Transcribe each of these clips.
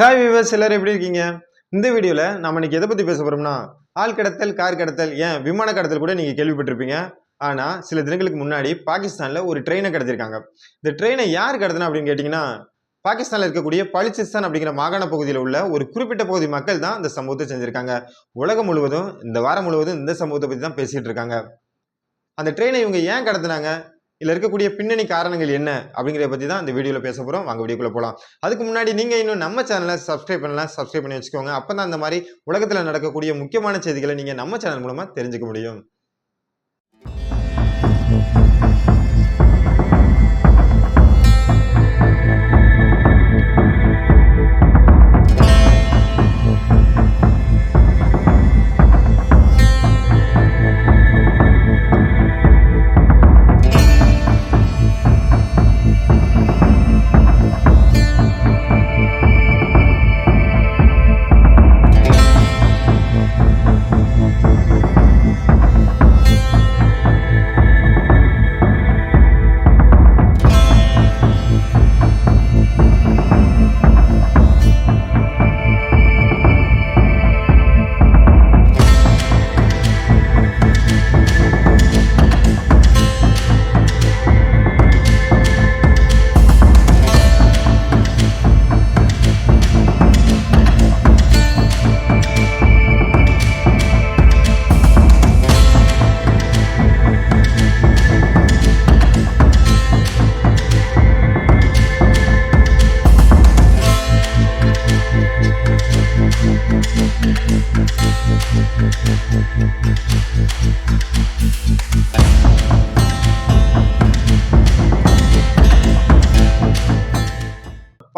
Hi viewers எல்லாரும் எப்படி இருக்கீங்க? இந்த வீடியோவில் நம்ம இன்னைக்கு எதை பற்றி பேச போகிறோம்னா ஆள் கடத்தல் கார் கடத்தல் ஏன் விமான கடத்தல் கூட நீங்கள் கேள்விப்பட்டிருப்பீங்க. ஆனால் சில தினங்களுக்கு முன்னாடி பாகிஸ்தானில் ஒரு ட்ரெயினை கடத்திருக்காங்க. இந்த ட்ரெயினை யார் கடத்தினா அப்படின்னு கேட்டிங்கன்னா பாகிஸ்தானில் இருக்கக்கூடிய பலிச்சிஸ்தான் அப்படிங்கிற மாகாண பகுதியில் உள்ள ஒரு குறிப்பிட்ட பகுதி மக்கள் தான் இந்த சம்பவத்தை செஞ்சுருக்காங்க. உலகம் முழுவதும் இந்த வாரம் முழுவதும் இந்த சம்பவத்தை பற்றி தான் பேசிகிட்டு இருக்காங்க. அந்த ட்ரெயினை இவங்க ஏன் கடத்தினாங்க? இதில் இருக்கக்கூடிய பின்னணி காரணங்கள் என்ன அப்படிங்கிறத பற்றி தான் இந்த வீடியோவில் பேச போகிறோம் வாங்க வீடியோக்குள்ளே போகலாம் அதுக்கு முன்னாடி நீங்கள் இன்னும் நம்ம சேனலை சப்ஸ்கிரைப் பண்ணலாம் சப்ஸ்கிரைப் பண்ணி வச்சுக்கோங்க. அப்போ தான் அந்த மாதிரி உலகத்தில் நடக்கக்கூடிய முக்கியமான செய்திகளை நீங்கள் நம்ம சேனல் மூலமாக தெரிஞ்சுக்க முடியும்.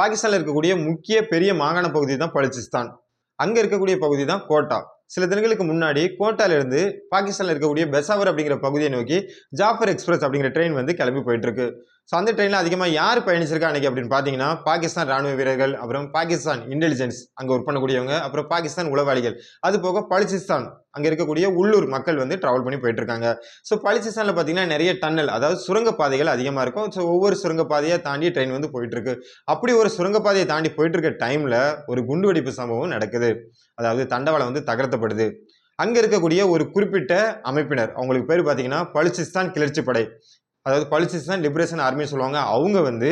பாகிஸ்தானில் இருக்கக்கூடிய முக்கிய பெரிய மாகாண பகுதி தான் பலுச்சிஸ்தான். அங்கே இருக்கக்கூடிய பகுதி தான் கோட்டா. சில தினங்களுக்கு முன்னாடி கோட்டாலிருந்து பாகிஸ்தானில் இருக்கக்கூடிய பெசாவர் அப்படிங்கிற பகுதியை நோக்கி ஜாஃபர் எக்ஸ்பிரஸ் அப்படிங்கிற ட்ரெயின் வந்து கிளம்பி போயிட்டுருக்கு. ஸோ அந்த ட்ரெயினில் அதிகமாக யார் பயணிச்சிருக்கா அன்னைக்கு அப்படின்னு பார்த்தீங்கன்னா பாகிஸ்தான் ராணுவ வீரர்கள் அப்புறம் பாகிஸ்தான் இன்டெலிஜென்ஸ் அங்கே ஒர்க் பண்ணக்கூடியவங்க அப்புறம் பாகிஸ்தான் உளவாளிகள். அது போக பலுச்சிஸ்தான் அங்கே இருக்கக்கூடிய உள்ளூர் மக்கள் வந்து ட்ராவல் பண்ணி போயிட்டு இருக்காங்க ஸோ சீசனில் பார்த்தீங்கன்னா நிறைய டன்னல் அதாவது சுரங்கப்பாதைகள் அதிகமாக இருக்கும். ஸோ ஒவ்வொரு சுரங்கப்பாதையை தாண்டி ட்ரெயின் வந்து போயிட்டுருக்கு. அப்படி ஒரு சுரங்கப்பாதையை தாண்டி போயிட்டுருக்க டைமில் ஒரு குண்டுவெடிப்பு சம்பவம் நடக்குது. அதாவது தண்டவாளம் வந்து தகர்த்தப்படுது. அங்கே இருக்கக்கூடிய ஒரு குறிப்பிட்ட அமைப்பினர் அவங்களுக்கு பேர் பார்த்தீங்கன்னா பலுச்சிஸ்தான் கிளர்ச்சி படை. அதாவது பலுச்சிஸ்தான் லிபரேஷன் ஆர்மின்னு சொல்லுவாங்க. அவங்க வந்து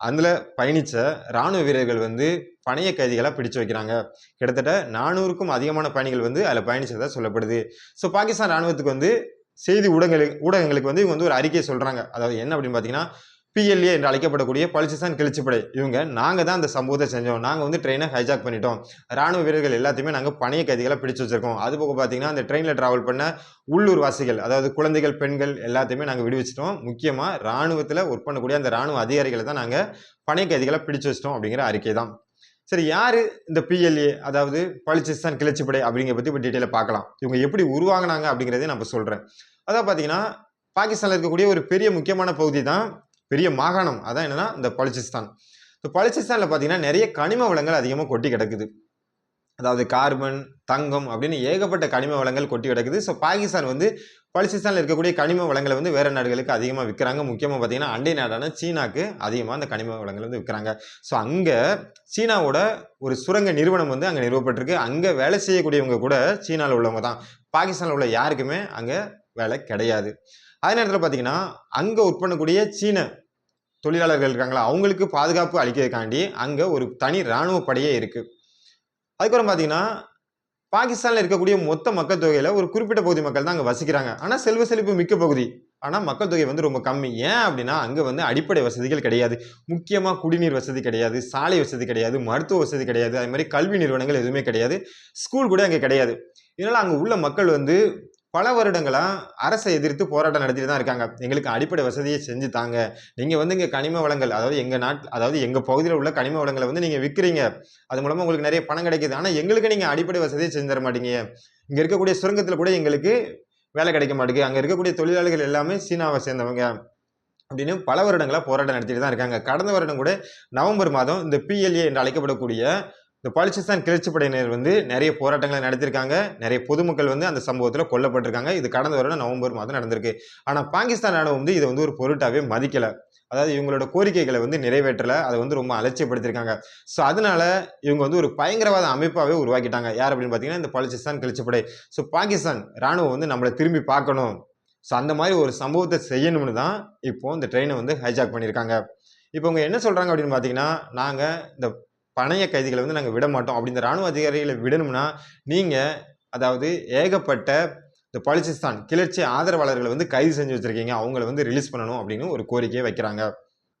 அதில் பயணித்த இராணுவ வீரர்கள் வந்து பணைய கைதிகளாக பிடிச்சு வைக்கிறாங்க. கிட்டத்தட்ட நானூறுக்கும் அதிகமான பயணிகள் வந்து அதில் பயணிச்சதாக சொல்லப்படுது. ஸோ பாகிஸ்தான் ராணுவத்துக்கு வந்து செய்தி ஊடகங்களுக்கு ஊடகங்களுக்கு வந்து இவங்க வந்து ஒரு அறிக்கையை சொல்கிறாங்க அதாவது என்ன அப்படின்னு பார்த்தீங்கன்னா பிஎல்ஏ என்று அழைக்கப்படக்கூடிய பலிசிஸ்தான் கிளர்ச்சிப்படை இவங்க நாங்கள் தான் அந்த சம்பவத்தை செஞ்சோம். நாங்கள் வந்து ட்ரெயினை ஹைஜாக் பண்ணிட்டோம். ராணுவ வீரர்கள் எல்லாத்தையுமே நாங்கள் பணைய கைதிகளை பிடிச்சு வச்சிருக்கோம். அது போக பார்த்தீங்கன்னா அந்த ட்ரெயினில் டிராவல் பண்ண உள்ளூர் வாசிகள் அதாவது குழந்தைகள் பெண்கள் எல்லாத்தையுமே நாங்கள் விடுவிச்சிட்டோம். முக்கியமாக ராணுவத்தில் ஒர்க் பண்ணக்கூடிய அந்த ராணுவ அதிகாரிகளை தான் நாங்கள் பணைய கைதிகளை பிடிச்சு வச்சிட்டோம் அப்படிங்கிற அறிக்கை தான். சரி யார் இந்த பிஎல்ஏ அதாவது பலுச்சிஸ்தான் கிளர்ச்சிப்படை அப்படிங்கிற பற்றி இப்போ டீட்டெயிலாக பார்க்கலாம். இவங்க எப்படி உருவாங்கினாங்க அப்படிங்கிறதே நம்ம சொல்கிறேன் அதாவது பார்த்தீங்கன்னா பாகிஸ்தானில் இருக்கக்கூடிய ஒரு பெரிய முக்கியமான பகுதி தான் பெரிய மாகாணம். அதான் என்னென்னா இந்த பலுச்சிஸ்தான் இந்த பலுச்சிஸ்தானில் பார்த்தீங்கன்னா நிறைய கனிம வளங்கள் அதிகமாக கொட்டி கிடக்குது. அதாவது கார்பன் தங்கம் அப்படின்னு ஏகப்பட்ட கனிம வளங்கள் கொட்டி கிடக்குது. ஸோ பாகிஸ்தான் வந்து பலிசிஸ்தானில் இருக்கக்கூடிய கனிம வளங்களை வந்து வேறு நாடுகளுக்கு அதிகமாக விற்கிறாங்க முக்கியமாக பார்த்தீங்கன்னா அண்டை நாடான சீனாக்கு அதிகமாக அந்த கனிம வளங்களை வந்து விற்கிறாங்க ஸோ அங்கே சீனாவோட ஒரு சுரங்க நிறுவனம் வந்து அங்கே நிறுவப்பட்டிருக்கு. அங்கே வேலை செய்யக்கூடியவங்க கூட சீனாவில் உள்ளவங்க தான். பாகிஸ்தானில் உள்ள யாருக்குமே அங்கே வேலை கிடையாது. அதே நேரத்தில் பார்த்தீங்கன்னா அங்கே உட்பண்ணக்கூடிய பண்ணக்கூடிய சீன தொழிலாளர்கள் இருக்காங்களா? அவங்களுக்கு பாதுகாப்பு அளிக்கிறதுக்காண்டி அங்கே ஒரு தனி இராணுவ படையே இருக்குது அதுக்கப்புறம் பார்த்தீங்கன்னா பாகிஸ்தானில் இருக்கக்கூடிய மொத்த மக்கள் தொகையில் ஒரு குறிப்பிட்ட பகுதி மக்கள் தான் அங்கே வசிக்கிறாங்க. ஆனால் செல்வ செழிப்பு மிக்க பகுதி. ஆனால் மக்கள் தொகை வந்து ரொம்ப கம்மி. ஏன் அப்படின்னா அங்கே வந்து அடிப்படை வசதிகள் கிடையாது. முக்கியமாக குடிநீர் வசதி கிடையாது சாலை வசதி கிடையாது மருத்துவ வசதி கிடையாது. அது மாதிரி கல்வி நிறுவனங்கள் எதுவுமே கிடையாது. ஸ்கூல் கூட அங்கே கிடையாது. இதனால் அங்கே உள்ள மக்கள் வந்து பல வருடங்களாக அரசை எதிர்த்து போராட்டம் நடத்திட்டு தான் இருக்காங்க. எங்களுக்கு அடிப்படை வசதியை செஞ்சு தாங்க. நீங்கள் வந்து இங்கே கனிம வளங்கள் அதாவது எங்கள் நாட் அதாவது எங்கள் பகுதியில் உள்ள கனிம வளங்களை வந்து நீங்கள் விற்கிறீங்க அது மூலமாக உங்களுக்கு நிறைய பணம் கிடைக்குது. ஆனால் எங்களுக்கு நீங்கள் அடிப்படை வசதியை செஞ்சு தர மாட்டீங்க. இங்கே இருக்கக்கூடிய சுரங்கத்தில் கூட எங்களுக்கு வேலை கிடைக்க மாட்டேங்குது. அங்கே இருக்கக்கூடிய தொழிலாளர்கள் எல்லாமே சீனாவை சேர்ந்தவங்க அப்படின்னு பல வருடங்களாக போராட்டம் நடத்திட்டு தான் இருக்காங்க. கடந்த வருடம் கூட நவம்பர் மாதம் இந்த பிஎல்ஏ என்று அழைக்கப்படக்கூடிய இந்த பாலிசிஸ்தான் கிளர்ச்சி படையினர் வந்து நிறைய போராட்டங்களை நடத்திருக்காங்க நிறைய பொதுமக்கள் வந்து அந்த சம்பவத்தில் கொல்லப்பட்டிருக்காங்க. இது கடந்த வருடம் நவம்பர் மாதம் நடந்திருக்கு. ஆனால் பாகிஸ்தான் ராணுவம் வந்து இதை வந்து ஒரு பொருட்டாகவே மதிக்கலை. அதாவது இவங்களோட கோரிக்கைகளை வந்து நிறைவேற்றல. அதை வந்து ரொம்ப அலட்சியப்படுத்தியிருக்காங்க. ஸோ அதனால இவங்க வந்து ஒரு பயங்கரவாத அமைப்பாகவே உருவாக்கிட்டாங்க. யார் அப்படின்னு பார்த்தீங்கன்னா இந்த பலுச்சிஸ்தான் கிழிச்சப்படை ஸோ பாகிஸ்தான் ராணுவம் வந்து நம்மளை திரும்பி பார்க்கணும். ஸோ அந்த மாதிரி ஒரு சம்பவத்தை செய்யணும்னு தான் இப்போ இந்த ட்ரெயினை வந்து ஹைஜாக் பண்ணியிருக்காங்க. இப்போ அவங்க என்ன சொல்கிறாங்க அப்படின்னு பார்த்தீங்கன்னா நாங்கள் இந்த பணைய கைதிகளை வந்து நாங்கள் விட மாட்டோம் அப்படி இந்த ராணுவ அதிகாரிகளை விடணும்னா நீங்கள் அதாவது ஏகப்பட்ட இந்த பலுச்சிஸ்தான் கிளர்ச்சி ஆதரவாளர்களை வந்து கைது செஞ்சு வச்சிருக்கீங்க. அவங்கள வந்து ரிலீஸ் பண்ணணும் அப்படின்னு ஒரு கோரிக்கையை வைக்கிறாங்க.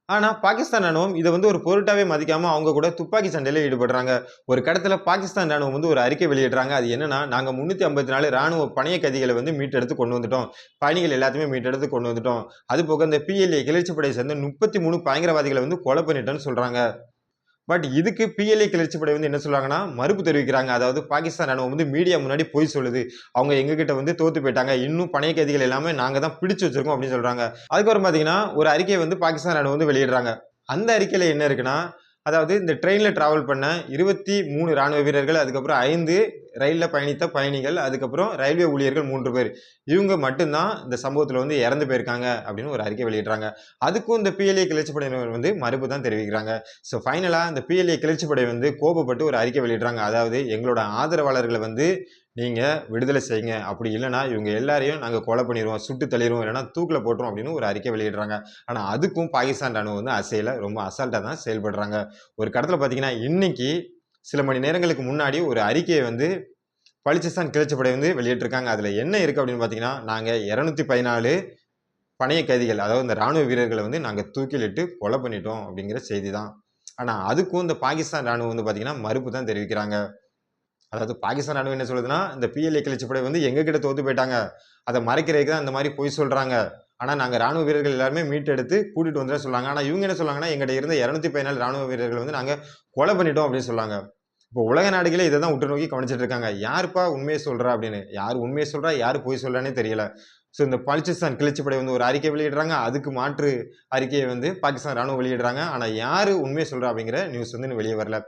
ஆனால் பாகிஸ்தான் ராணுவம் இதை வந்து ஒரு பொருட்டாவே மதிக்காமல் அவங்க கூட துப்பாக்கி சண்டையில் ஈடுபடுறாங்க. ஒரு கடத்தில் பாகிஸ்தான் ராணுவம் வந்து ஒரு அறிக்கை வெளியிடுறாங்க. அது என்னன்னா நாங்கள் முந்நூற்றி ஐம்பத்தி நாலு ராணுவ பணைய கைதிகளை வந்து மீட்டெடுத்து கொண்டு வந்துட்டோம். பயணிகள் எல்லாத்தையுமே மீட்டெடுத்து கொண்டு வந்துட்டோம். அது போக இந்த பிஎல்ஏ கிளர்ச்சி படையை சேர்ந்த முப்பத்தி மூணு பயங்கரவாதிகளை வந்து கொலை பண்ணிட்டோன்னு சொல்கிறாங்க பட் இதுக்கு பிஎல்ஏ கிளர்ச்சி படை வந்து என்ன சொல்லுவாங்கன்னா மறுப்பு தெரிவிக்கிறாங்க. அதாவது பாகிஸ்தான் ராணுவம் வந்து மீடியா முன்னாடி போய் சொல்லுது. அவங்க எங்ககிட்ட வந்து தோத்து போயிட்டாங்க. இன்னும் பணைய கைதிகள் எல்லாமே நாங்கள் தான் பிடிச்சு வச்சிருக்கோம் அப்படின்னு சொல்கிறாங்க அதுக்கப்புறம் பார்த்தீங்கன்னா ஒரு அறிக்கையை வந்து பாகிஸ்தான் ராணுவம் வந்து வெளியிடுறாங்க. அந்த அறிக்கையில் என்ன இருக்குன்னா அதாவது இந்த ட்ரெயினில் ட்ராவல் பண்ண இருபத்தி மூணு ராணுவ வீரர்கள் அதுக்கப்புறம் ஐந்து ரயிலில் பயணித்த பயணிகள் அதுக்கப்புறம் ரயில்வே ஊழியர்கள் மூன்று பேர். இவங்க மட்டும்தான் இந்த சம்பவத்தில் வந்து இறந்து போயிருக்காங்க அப்படின்னு ஒரு அறிக்கை வெளியிடுறாங்க. அதுக்கும் இந்த பிஎல்ஏ கிளர்ச்சி படையினர் வந்து மறுப்பு தான் தெரிவிக்கிறாங்க. ஸோ ஃபைனலாக இந்த பிஎல்ஏ கிளர்ச்சி படை வந்து கோபப்பட்டு ஒரு அறிக்கை வெளியிடுறாங்க. அதாவது எங்களோட ஆதரவாளர்களை வந்து நீங்கள் விடுதலை செய்யுங்க. அப்படி இல்லைன்னா இவங்க எல்லாரையும் நாங்கள் கொலை பண்ணிடுவோம் சுட்டு தள்ளிடுவோம் இல்லைன்னா தூக்கில் போட்டுரும் அப்படின்னு ஒரு அறிக்கை வெளியிடுறாங்க. ஆனால் அதுக்கும் பாகிஸ்தான் ராணுவம் வந்து அசையில் ரொம்ப அசால்ட்டாக தான் செயல்படுறாங்க. ஒரு கடத்தில் பார்த்தீங்கன்னா இன்னைக்கு சில மணி நேரங்களுக்கு முன்னாடி ஒரு அறிக்கையை வந்து பலிச்சிஸ்தான் கிளர்ச்சி படை வந்து வெளியிட்டிருக்காங்க. அதில் என்ன இருக்குது அப்படின்னு பார்த்தீங்கன்னா நாங்கள் இரநூத்தி பதினாலு பணைய கைதிகள் அதாவது இந்த ராணுவ வீரர்களை வந்து நாங்கள் தூக்கிலிட்டு கொலை பண்ணிட்டோம் அப்படிங்கிற செய்தி தான். ஆனால் அதுக்கும் இந்த பாகிஸ்தான் ராணுவம் வந்து பார்த்திங்கன்னா மறுப்பு தான் தெரிவிக்கிறாங்க. அதாவது பாகிஸ்தான் ராணுவம் என்ன சொல்லுதுன்னா இந்த பிஎல்ஏ கிளர்ச்சிப்படை வந்து எங்ககிட்ட தோத்து போயிட்டாங்க. அதை மறைக்கிறதுக்கு தான் இந்த மாதிரி பொய் சொல்கிறாங்க ஆனால் நாங்கள் ராணுவ வீரர்கள் எல்லாருமே மீட்டெடுத்து கூட்டிகிட்டு வந்துட சொல்லுவாங்க. ஆனால் இவங்க என்ன சொல்லாங்கன்னா எங்கிட்ட இருந்த இரநூத்தி பதினாலு ராணுவ வீரர்கள் வந்து நாங்கள் கொலை பண்ணிட்டோம் அப்படின்னு சொல்லாங்க இப்போ உலக நாடுகளே இதை தான் உற்று நோக்கி கவனிச்சிட்டு இருக்காங்க. யாருப்பா உண்மையை சொல்கிறா அப்படின்னு? யார் உண்மையை சொல்கிறா யார் பொய் சொல்கிறானே தெரியல. ஸோ இந்த பலுச்சிஸ்தான் கிளர்ச்சிப்படை வந்து ஒரு அறிக்கை வெளியிடுறாங்க. அதுக்கு மாற்று அறிக்கையை வந்து பாகிஸ்தான் ராணுவம் வெளியிடுறாங்க. ஆனால் யார் உண்மையை சொல்கிறா அப்படிங்கிற நியூஸ் வந்து வெளியே வரல.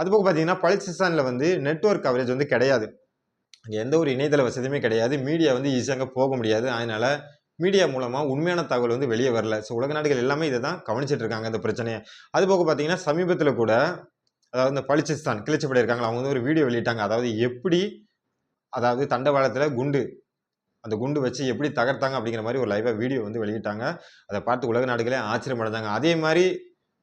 அதுபோக பார்த்தீங்கன்னா பலுச்சிஸ்தானில் வந்து நெட்வொர்க் கவரேஜ் வந்து கிடையாது. அங்கே எந்த ஒரு இணையதள வசதியுமே கிடையாது. மீடியா வந்து ஈஸியாக போக முடியாது. அதனால் மீடியா மூலமாக உண்மையான தகவல் வந்து வெளியே வரல. ஸோ உலக நாடுகள் எல்லாமே இதை தான் கவனிச்சிட்டு இருக்காங்க இந்த பிரச்சனையை. அதுபோக பார்த்தீங்கன்னா சமீபத்தில் கூட அதாவது இந்த பலிச்சிஸ்தான் கிளர்ச்சி படை இருக்காங்களா? அவங்க வந்து ஒரு வீடியோ வெளியிட்டாங்க. அதாவது எப்படி அதாவது தண்டவாளத்தில் குண்டு அந்த குண்டு வச்சு எப்படி தகர்த்தாங்க அப்படிங்கிற மாதிரி ஒரு லைவாக வீடியோ வந்து வெளியிட்டாங்க. அதை பார்த்து உலக நாடுகளே ஆச்சரியம் அடைஞ்சாங்க அதே மாதிரி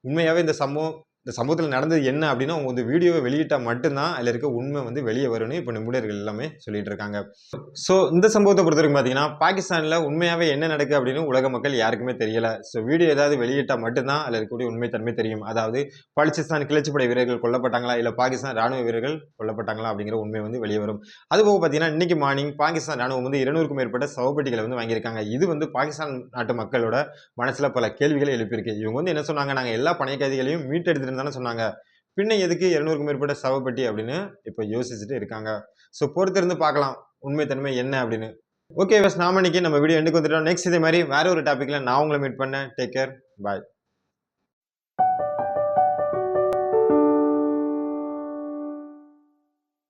உண்மையாகவே இந்த சம்பவம் இந்த சம்பவத்தில் நடந்தது என்ன அப்படின்னா அவங்க வந்து வீடியோவை வெளியிட்டால் மட்டும்தான் அதில் இருக்க உண்மை வந்து வெளியே வரும்னு இப்போ நிபுணர்கள் எல்லாமே சொல்லிட்டு இருக்காங்க. ஸோ இந்த சம்பவத்தை பொறுத்த வரைக்கும் பார்த்தீங்கன்னா பாகிஸ்தானில் உண்மையாகவே என்ன நடக்குது அப்படின்னு உலக மக்கள் யாருக்குமே தெரியல. ஸோ வீடியோ ஏதாவது வெளியிட்டால் மட்டும்தான் அதில் இருக்கக்கூடிய உண்மைத்தன்மை தெரியும். அதாவது பலுச்சிஸ்தான் கிளர்ச்சிப்படை வீரர்கள் கொல்லப்பட்டாங்களா? இல்லை பாகிஸ்தான் ராணுவ வீரர்கள் கொல்லப்பட்டாங்களா? அப்படிங்கிற உண்மை வந்து வெளியே வரும். அதுபோக பார்த்தீங்கன்னா இன்னைக்கு மார்னிங் பாகிஸ்தான் ராணுவம் வந்து இருநூறுக்கும் மேற்பட்ட சவப்பட்டிகளை வந்து வாங்கியிருக்காங்க. இது வந்து பாகிஸ்தான் நாட்டு மக்களோட மனசில் பல கேள்விகளை எழுப்பியிருக்கு. இவங்க வந்து என்ன சொன்னாங்க? நாங்கள் எல்லா பணைய மீட்டெடுத்து தானே சொன்னாங்க. பின்ன எதுக்கு இருநூறுக்கும் மேற்பட்ட சவப்பெட்டி அப்படின்னு இப்போ யோசிச்சுட்டு இருக்காங்க. ஸோ பொறுத்திருந்து பார்க்கலாம். உண்மைத்தன்மை என்ன அப்படின்னு. ஓகே பஸ் நாம இன்னைக்கு நம்ம வீடியோ எண்டுக்கு வந்துட்டோம். நெக்ஸ்ட் இதே மாதிரி வேற ஒரு டாப்பிக்கில் நான் உங்களை மீட் பண்ணேன். Take care bye